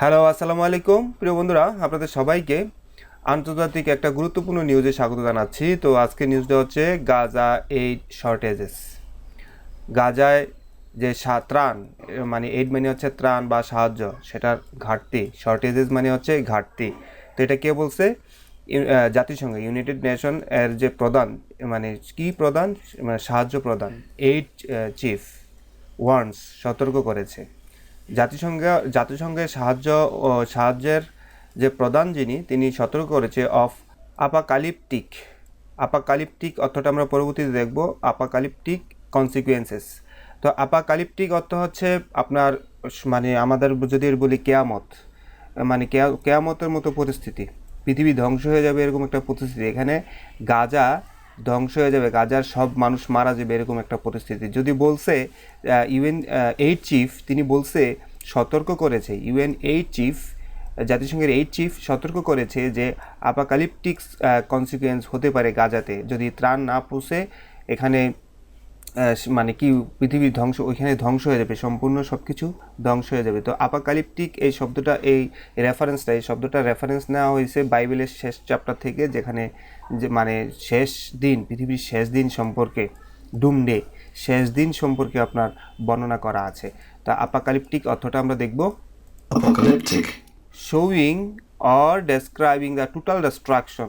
Hello আসসালামু আলাইকুম। প্রিয় বন্ধুরা, আপনাদের সবাইকে আন্তর্জাতিক একটা গুরুত্বপূর্ণ নিউজে স্বাগত জানাচ্ছি। তো আজকে নিউজটা হচ্ছে গাজা এইড শর্টেজেস গাজায় যে ত্রাণ মানে এইড মানে হচ্ছে ত্রাণ বা সাহায্য, সেটার ঘাটতি। শর্টেজেস মানে হচ্ছে ঘাটতি। তো এটা কে বলছে? জাতিসংঘ ইউনাইটেড নেশন এর যে প্রধান মানে কি প্রধান? মানে সাহায্য প্রধান এইড চিফ ওয়ার্নস সতর্ক করেছে। জাতিসংঘ জাতিসংঘের সাহায্য, ও, সাহায্যের যে প্রধান যিনি, তিনি সতর্ক করেছে অফ আপাকালিপটিক। আপাকালিপটিক অর্থটা আমরা পরবর্তীতে দেখব, আপাকালিপটিক কনসিকুয়েন্সেস। তো আপাকালিপটিক অর্থ হচ্ছে আপনার মানে আমাদের যদি বলি কেয়ামত মানে কেয়া- কেয়ামতের মতো পরিস্থিতি। পৃথিবী ধ্বংস হয়ে যাবে এরকম একটা পরিস্থিতি। এখানে গাজা ধ্বংস হয়ে যাবে, গাজার সব মানুষ মারা যাবে এরকম একটা পরিস্থিতি। যদি বলছে ইউএন এইট চিফ, তিনি বলছে, সতর্ক করেছে, ইউএন এইট চিফ, জাতিসংঘের এইট চিফ সতর্ক করেছে যে আপাকালিপটিক্স কনসিকুয়েন্স হতে পারে গাজাতে। যদি ত্রাণ না পৌঁছে এখানে মানে কি পৃথিবীর ধ্বংস ওইখানে ধ্বংস হয়ে যাবে সম্পূর্ণ সব কিছু ধ্বংস হয়ে যাবে। তো আপাকালিপটিক এই শব্দটা এই রেফারেন্সটা এই শব্দটা রেফারেন্স নেওয়া হয়েছে বাইবেলের শেষ চ্যাপ্টার থেকে যেখানে যে মানে শেষ দিন পৃথিবীর শেষ দিন সম্পর্কে ডুমডে শেষ দিন সম্পর্কে আপনার বর্ণনা করা আছে। তা আপাকালিপটিক অর্থটা আমরা দেখব। Showing or describing the total destruction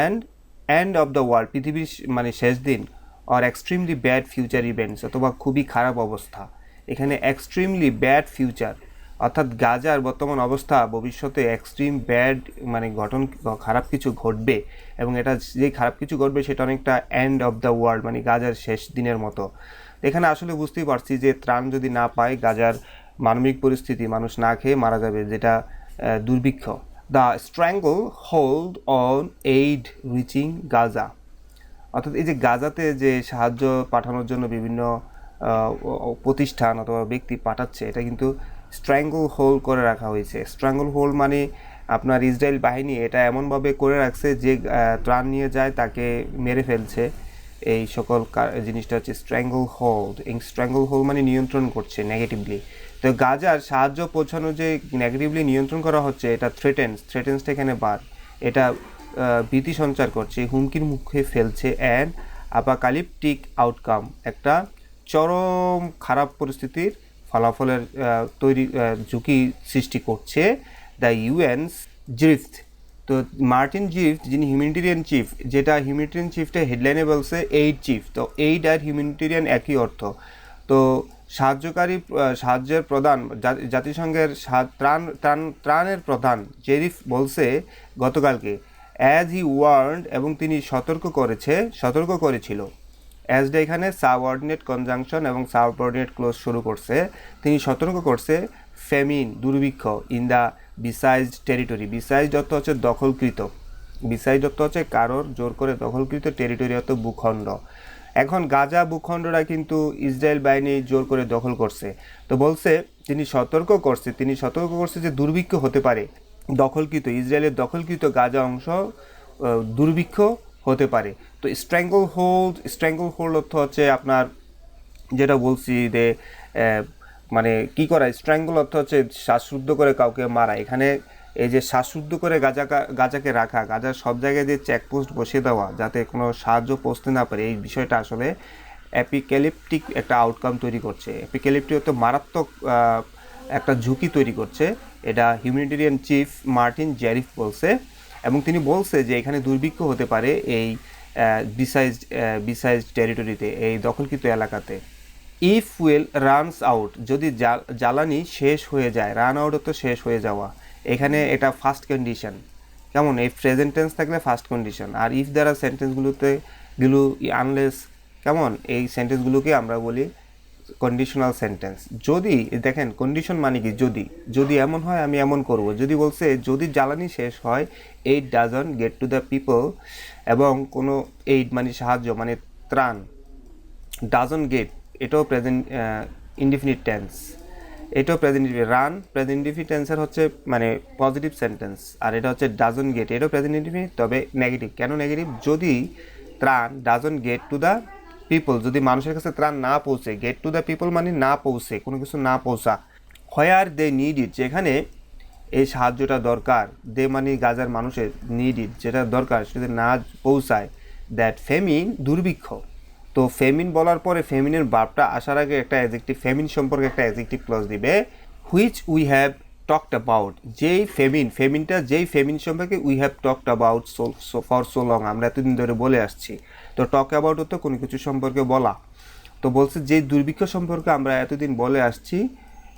and end of the world পৃথিবীর মানে শেষ দিন। Or extremely bad future events, অথবা খুবই খারাপ অবস্থা। এখানে এক্সট্রিমলি ব্যাড ফিউচার অর্থাৎ গাজার বর্তমান অবস্থা, ভবিষ্যতে এক্সট্রিম ব্যাড মানে ঘটন, খারাপ কিছু ঘটবে, এবং এটা যে খারাপ কিছু ঘটবে, সেটা অনেকটা এন্ড অফ দ্য ওয়ার্ল্ড মানে গাজার শেষ দিনের মতো। এখানে আসলে বুঝতেই পারছি যে ত্রাণ যদি না পায়, গাজার মানবিক পরিস্থিতি, মানুষ না খেয়ে মারা যাবে, যেটা দুর্ভিক্ষ। The stranglehold on aid reaching Gaza অর্থাৎ এই যে গাজাতে যে সাহায্য পাঠানোর জন্য বিভিন্ন প্রতিষ্ঠান অথবা ব্যক্তি পাঠাচ্ছে, এটা কিন্তু স্ট্র্যাঙ্গল হোল করে রাখা হয়েছে। স্ট্র্যাঙ্গল হোল মানে আপনার ইসরায়েল বাহিনী এটা এমনভাবে করে রাখছে যে ত্রাণ নিয়ে যায়, তাকে মেরে ফেলছে। এই সকল জিনিসটা হচ্ছে স্ট্র্যাঙ্গল হোল স্ট্র্যাঙ্গল হোল্ড মানে নিয়ন্ত্রণ করছে নেগেটিভলি তো গাজার সাহায্য পৌঁছানো যে নেগেটিভলি নিয়ন্ত্রণ করা হচ্ছে, এটা থ্রেটেন্স থ্রেটেন্সটা এখানে বার। এটা ভীতি সঞ্চার করছে, হুমকির মুখে ফেলছে অ্যান্ড আপাকালিপটিক আউটকাম একটা চরম খারাপ পরিস্থিতির ফলাফলের তৈরি ঝুঁকি সৃষ্টি করছে দ্য ইউএনস জিফট তো মার্টিন জিফট যিনি হিউম্যানিটেরিয়ান চিফ যেটা হিউম্যানিটেরিয়ান চিফটা হেডলাইনে বলছে এইড চিফ তো এইড আর হিউম্যানিটেরিয়ান একই অর্থ। তো সাহায্যকারী সাহায্যের প্রধান জাতিসংঘের ত্রাণ ত্রাণ, ত্রাণের প্রধান, জেরিফ বলছে গতকালকে অ্যাজ হি ওয়ার্ন্ড এবং তিনি সতর্ক করেছে, সতর্ক করেছিল। অ্যাজটা এখানে সাবঅর্ডিনেট কনজাংশন এবং সাবঅর্ডিনেট ক্লোজ শুরু করছে, তিনি সতর্ক করছে ফেমিন দুর্ভিক্ষ in the besieged territory besieged অর্থ হচ্ছে দখলকৃত। বিসাইজ অর্থ হচ্ছে কারোর জোর করে দখলকৃত টেরিটরি অর্থ ভূখণ্ড। এখন গাজা ভূখণ্ডরা কিন্তু ইসরায়েল বাহিনী জোর করে দখল করছে। তো বলছে, তিনি সতর্ক করছে, তিনি সতর্ক করছে যে দুর্ভিক্ষ হতে পারে। দখলকৃত, ইসরায়েলের দখলকৃত গাজা অংশ দুর্ভিক্ষ হতে পারে। তো স্ট্র্যাঙ্গল হোল্ড স্ট্র্যাঙ্গল হোল্ড অর্থ হচ্ছে আপনার যেটা বলছি যে মানে কি করা স্ট্র্যাঙ্গল অর্থ হচ্ছে শ্বাসরুদ্ধ করে কাউকে মারা। এখানে এই যে শ্বাসরুদ্ধ করে গাজা গাজাকে রাখা, গাজার সব জায়গায় যে চেকপোস্ট বসিয়ে দেওয়া, যাতে কোনো সাহায্য পৌঁছতে না পারে, এই বিষয়টা আসলে অ্যাপিক্যালিপটিক একটা আউটকাম তৈরি করছে। অ্যাপিক্যালিপটিক হচ্ছে মারাত্মক একটা ঝুঁকি তৈরি করছে। এটা হিউম্যানিটেরিয়ান চিফ মার্টিন জ্যারিফ বলছে এবং তিনি বলছে যে এখানে দুর্ভিক্ষ হতে পারে এই বিসাইজ বিসাইজ টেরিটরিতে এই দখলকৃত এলাকাতে। ইফ ফুয়েল রানস আউট যদি জ্বালানি শেষ হয়ে যায় রান আউট তো শেষ হয়ে যাওয়া, এখানে এটা ফার্স্ট কন্ডিশন কেমন? এই প্রেজেন্ট টেন্স থাকলে ফার্স্ট কন্ডিশন আর ইফ দ্বারা সেন্টেন্সগুলোতে গুলো আনলেস কেমন? এই সেন্টেন্সগুলোকে আমরা বলি কন্ডিশনাল সেন্টেন্স যদি, দেখেন কন্ডিশন মানে কি? যদি। যদি এমন হয়, আমি এমন করব। যদি বলছে, যদি জ্বালানি শেষ হয় aid doesn't get to the people এবং কোনো এইড মানে সাহায্য মানে ত্রাণ ডাজন গেট এটাও প্রেজেন্ট ইনডিফিনিট টেন্স এটাও প্রেজেন্ট রান প্রেজেন্ট ইনডিফিনিট টেন্সের হচ্ছে মানে পজিটিভ সেন্টেন্স আর এটা হচ্ছে ডাজন গেট এটাও প্রেজেন্ট ইনডিফিনিট তবে নেগেটিভ কেন নেগেটিভ যদি ত্রাণ doesn't get to the people যদি মানুষের কাছে ত্রাণ না পৌঁছে গেট টু দ্য পিপল মানে না পৌঁছে, কোনো কিছু না পৌঁছা হোয়ার দে নিড ইট যেখানে এই সাহায্যটা দরকার দে মানে গাজার মানুষের নিড ইট যেটা দরকার, সেটা না পৌঁছায় দ্যাট ফেমিন দুর্ভিক্ষ। তো ফেমিন বলার পরে ফেমিনের বাপটা আসার আগে একটা অ্যাজেক্টিভ ফেমিন সম্পর্কে একটা অ্যাজেক্টিভ ক্লজ দিবে which we have talked about যেই ফেমিন ফেমিনটা যেই ফেমিন সম্পর্কে we have talked about so for so long আমরা এতদিন ধরে বলে আসছি। তো টক অ্যাবাউট তো কোনো কিছু সম্পর্কে বলা। তো বলছে যে দুর্ভিক্ষ সম্পর্কে আমরা এতদিন বলে আসছি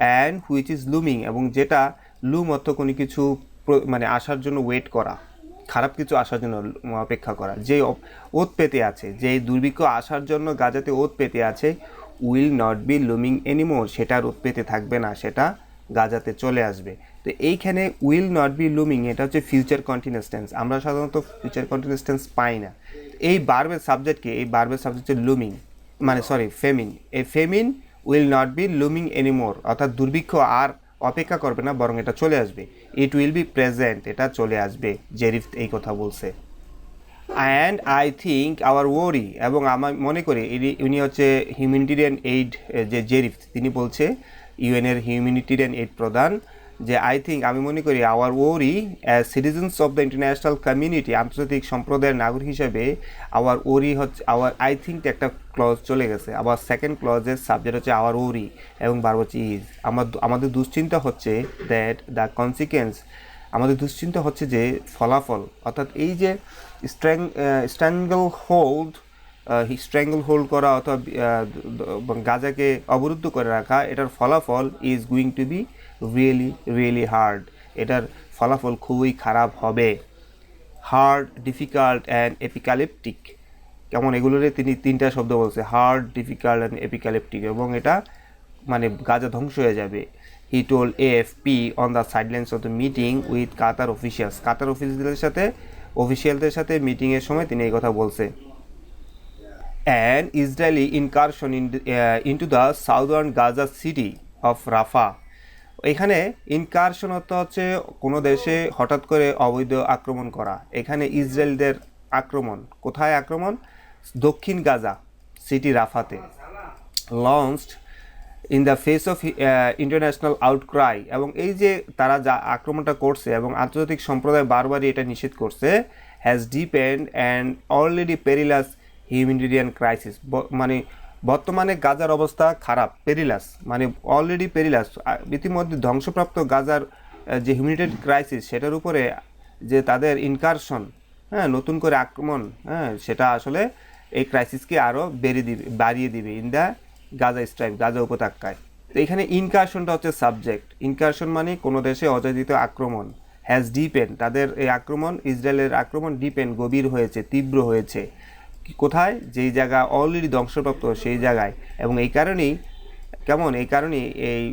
অ্যান্ড হুইচ ইজ লুমিং এবং যেটা লুম অর্থ কোনো কিছু মানে আসার জন্য ওয়েট করা, খারাপ কিছু আসার জন্য অপেক্ষা করা। যে অপ- ওত পেতে আছে যে দুর্ভিক্ষ আসার জন্য গাজাতে ওত পেতে আছে will not be looming anymore সেটা আর ওত পেতে থাকবে না, সেটা গাজাতে চলে আসবে। তো এইখানে উইল নট বি লুমিং এটা হচ্ছে ফিউচার কন্টিনিউস টেন্স আমরা সাধারণত ফিউচার কন্টিনিউস টেন্স পাই না। এই বার্বের সাবজেক্টকে এই বার্বের সাবজেক্ট হচ্ছে লুমিং মানে সরি ফেমিন এই famine will not be looming anymore অর্থাৎ দুর্ভিক্ষ আর অপেক্ষা করবে না, বরং এটা চলে আসবে। ইট উইল বি প্রেজেন্ট এটা চলে আসবে, জেরিফ এই কথা বলছে। And I think hour worry এবং আমার মনে করি উনি হচ্ছে হিউম্যানিটেরিয়ান এইড যে জেরিফ, তিনি বলছে ইউএনের হিউম্যানিটেরিয়ান এইড প্রধান যে আই থিঙ্ক আমি মনে করি our worry as citizens of the international community আন্তর্জাতিক সম্প্রদায়ের নাগরিক হিসেবে আওয়ার ওরি হচ্ছে আওয়ার আই থিঙ্ক একটা ক্লজ চলে গেছে। আবার সেকেন্ড ক্লজের সাবজেক্ট হচ্ছে আওয়ার ওরি এবং বার হচ্ছে ইজ আমার আমাদের দুশ্চিন্তা হচ্ছে দ্যাট দ্য কনসিকুয়েন্স আমাদের দুশ্চিন্তা হচ্ছে যে ফলাফল, অর্থাৎ এই যে স্ট্র্যাং স্ট্র্যাঙ্গল হোল্ড স্ট্র্যাঙ্গল হোল্ড করা অথবা গাজাকে অবরুদ্ধ করে রাখা, এটার ফলাফল is going to be really really hard এটার ফলাফল খুবই খারাপ হবে। হার্ড ডিফিকাল্ট অ্যান্ড এপিক্যালিপটিক কেমন এগুলোরে তিনি তিনটা শব্দ বলছে। হার্ড ডিফিকাল্ট অ্যান্ড এপিক্যালিপটিক এবং এটা মানে গাজা ধ্বংস হয়ে যাবে। He told AFP on the sidelines of the meeting with Qatar officials Qatar অফিসিয়ালদের সাথে অফিসিয়ালদের সাথে মিটিংয়ের সময় তিনি এই কথা বলছে। And Israeli incursion in into the southern Gaza city of Rafah এখানে ইনকারশন হচ্ছে কোনো দেশে হঠাৎ করে অবৈধ আক্রমণ করা। এখানে ইসরায়েলদের আক্রমণ। কোথায় আক্রমণ? দক্ষিণ Gaza city রাফাতে। Launched in the face of international outcry এবং এই যে তারা যা আক্রমণটা করছে এবং আন্তর্জাতিক সম্প্রদায় বারবারই এটা নিষেধ করছে has deepened and already perilous humanitarian crisis. মানে বর্তমানে গাজার অবস্থা খারাপ পেরিলাস মানে অলরেডি পেরিলাস ইতিমধ্যে ধ্বংসপ্রাপ্ত গাজার যে হিউম্যানিটেরিয়ান ক্রাইসিস সেটার উপরে যে তাদের ইনকারশন হ্যাঁ নতুন করে আক্রমণ হ্যাঁ সেটা আসলে এই ক্রাইসিসকে আরও বেরিয়ে দিবে, বাড়িয়ে দিবে in the Gaza strip Gaza উপত্যকায়। তো এখানে ইনকারশনটা হচ্ছে সাবজেক্ট ইনকারশন মানে কোনো দেশে অযাচিত আক্রমণ হ্যাজ ডিপেন তাদের এই আক্রমণ, ইসরায়েলের আক্রমণ ডিপেন গভীর হয়েছে, তীব্র হয়েছে। কোথায়? যেই জায়গা অলরেডি ধ্বংসপ্রাপ্ত সেই জায়গায়। এবং এই কারণেই, কেমন? এই কারণেই এই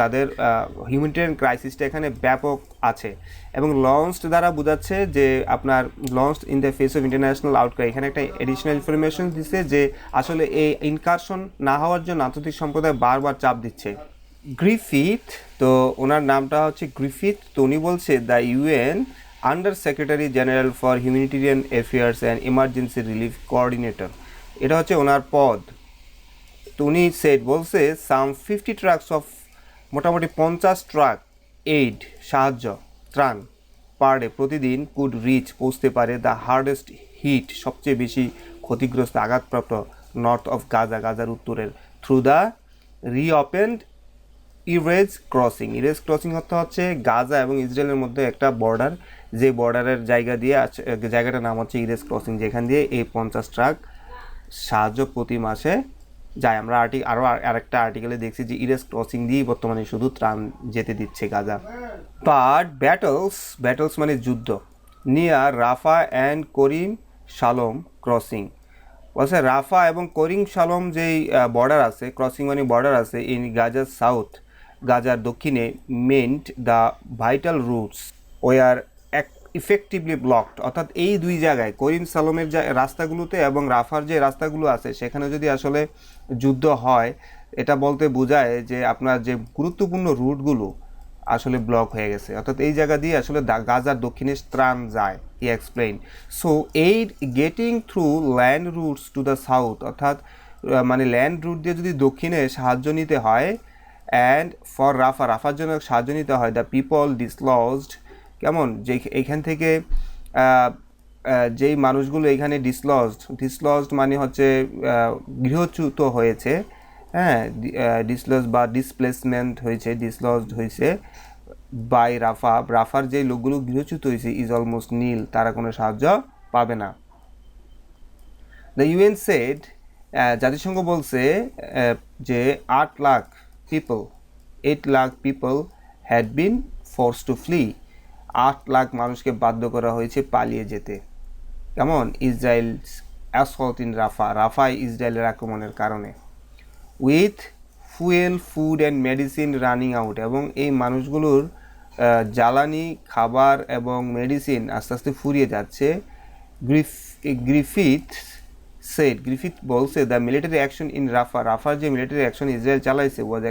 তাদের হিউম্যানিটেরিয়ান ক্রাইসিসটা এখানে ব্যাপক আছে। এবং লঞ্চড দ্বারা বোঝাচ্ছে যে আপনার launched in the face of international outcry এখানে একটা এডিশনাল ইনফরমেশন দিচ্ছে যে আসলে এই ইনকারশন না হওয়ার জন্য আন্তর্জাতিক সম্প্রদায় বারবার চাপ দিচ্ছে। গ্রিফিথ তো ওনার নামটা হচ্ছে গ্রিফিথ তো উনি বলছে the UN under secretary general for humanitarian affairs and emergency relief coordinator এটা হচ্ছে ওনার পদ। তো উনি সেট বলছে সাম ফিফটি ট্রাকস অফ মোটামুটি পঞ্চাশ ট্রাক এইড সাহায্য, ত্রাণ পার ডে প্রতিদিন কুড রিচ পৌঁছতে পারে দ্য হার্ডেস্ট হিট সবচেয়ে বেশি ক্ষতিগ্রস্ত, আঘাতপ্রাপ্ত নর্থ অফ গাজা গাজার উত্তরের through the reopened Erez crossing. Erez crossing অর্থ হচ্ছে গাজা এবং ইসরায়েলের মধ্যে একটা বর্ডার যে বর্ডারের জায়গা দিয়ে জায়গাটার নাম হচ্ছে ইরেজ ক্রসিং, যেখান দিয়ে এই পঞ্চাশ ট্রাক সাহায্য প্রতি মাসে যায়। আমরা আর্টি আরও আর, আরেকটা আর্টিকেলে দেখছি যে ইরেজ ক্রসিং দিয়েই বর্তমানে শুধু ত্রাণ যেতে দিচ্ছে গাজা। বাট ব্যাটলস ব্যাটলস মানে যুদ্ধ। Near Rafah and Kerem Shalom crossing. বলছে রাফা এবং করিম শালম যেই বর্ডার আছে, ক্রসিং মানে বর্ডার আছে ইন গাজার সাউথ গাজার দক্ষিণে meant the vital routes, were effectively blocked অর্থাৎ এই দুই জায়গায়, করিম সালমের যা রাস্তাগুলোতে এবং রাফার যে রাস্তাগুলো আছে, সেখানে যদি আসলে যুদ্ধ হয়, এটা বলতে বোঝায় যে আপনার যে গুরুত্বপূর্ণ রুটগুলো আসলে ব্লক হয়ে গেছে। অর্থাৎ এই জায়গা দিয়ে আসলে গাজার দক্ষিণে ত্রাণ যায় ই এক্সপ্লেইন সো এই getting through land routes to the south অর্থাৎ মানে ল্যান্ড রুট দিয়ে যদি দক্ষিণে সাহায্য নিতে হয় অ্যান্ড ফর রাফা রাফার জন্য সাহায্য নিতে হয় দ্য পিপল ডিসলজড কেমন? যে এইখান থেকে যেই মানুষগুলো এখানে ডিসলজড ডিসলজড মানে হচ্ছে গৃহচ্যুত হয়েছে। হ্যাঁ ডিসলজ বা ডিসপ্লেসমেন্ট হয়েছে ডিসলজড হয়েছে বাই রাফা রাফার যে লোকগুলো গৃহচ্যুত হয়েছে ইজ অলমোস্ট নীল তারা কোনো সাহায্য পাবে না। দ্য ইউএন সেড জাতিসংঘ বলছে যে আট lakh people eight lakh people had been force to flee আট লাখ মানুষকে বাধ্য করা হয়েছে পালিয়ে যেতে। কেমন? ইসরায়েল অ্যাসল্ট ইন রাফা রাফায় ইসরায়েলের আক্রমণের কারণে। With fuel food and medicine running out এবং এই মানুষগুলোর জ্বালানি, খাবার এবং মেডিসিন আস্তে আস্তে ফুরিয়ে যাচ্ছে। গ্রিফ গ্রিফিথ সেট গ্রিফিথ বলছে the military action in Rafah রাফার যে মিলিটারি অ্যাকশন ইসরায়েল চালাইছে was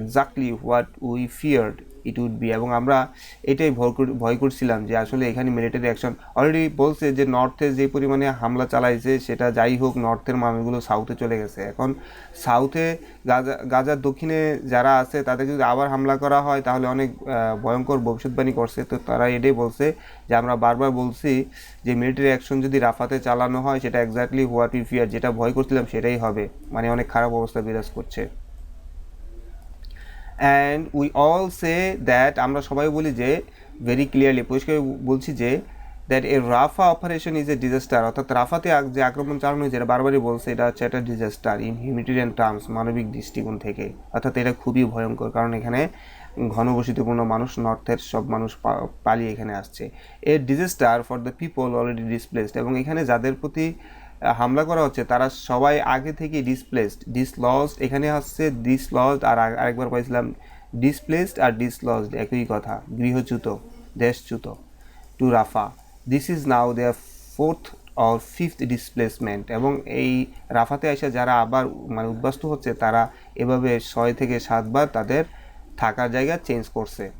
exactly what we feared it would be এবং আমরা এটাই ভয় করছিলাম যে আসলে এখানে মিলিটারি অ্যাকশন অলরেডি বলছে যে নর্থে যে পরিমাণে হামলা চালাইছে সেটা যাই হোক নর্থের মানুষগুলো সাউথে চলে গেছে। এখন সাউথে গাজা, গাজার দক্ষিণে যারা আছে তাদের যদি আবার হামলা করা হয় তাহলে অনেক ভয়ঙ্কর ভবিষ্যৎবাণী করছে। তো তারা এটাই বলছে যে আমরা বারবার বলছি যে মিলিটারি অ্যাকশন যদি রাফাতে চালানো হয় সেটা এক্স্যাক্টলি হোয়াট উই ফিয়ার যেটা ভয় করছিলাম সেটাই হবে। মানে অনেক খারাপ অবস্থা বিরাজ করছে। And we all say that আমরা সবাই বলি যে ভেরি ক্লিয়ারলি পরিষ্কার বলছি যে that a Rafah operation is a disaster অর্থাৎ রাফাতে যে আক্রমণ চালানো হয়েছে, এটা বারবারই বলছে, এটা হচ্ছে একটা ডিজাস্টার ইন হিউমিটেরিয়ান টার্মস মানবিক দৃষ্টিকোণ থেকে। অর্থাৎ এটা খুবই ভয়ঙ্কর, কারণ এখানে ঘনবসতিপূর্ণ মানুষ, নর্থের সব মানুষ পালিয়ে এখানে আসছে। A disaster for the people already displaced এবং এখানে যাদের প্রতি হামলা করা হচ্ছে, তারা সবাই আগে থেকে ডিসপ্লেসড ডিসলসড এখানে হচ্ছে ডিসলসড আর আরেকবার পাইছিলাম ডিসপ্লেসড আর ডিসলসড একই কথা, গৃহচ্যুত, দেশচ্যুত, to Rafah. This is now their fourth or fifth displacement এবং এই রাফাতে এসে যারা আবার মানে উদ্বাস্ত হচ্ছে, তারা এভাবে ছয় থেকে সাতবার তাদের থাকার জায়গা চেঞ্জ করছে।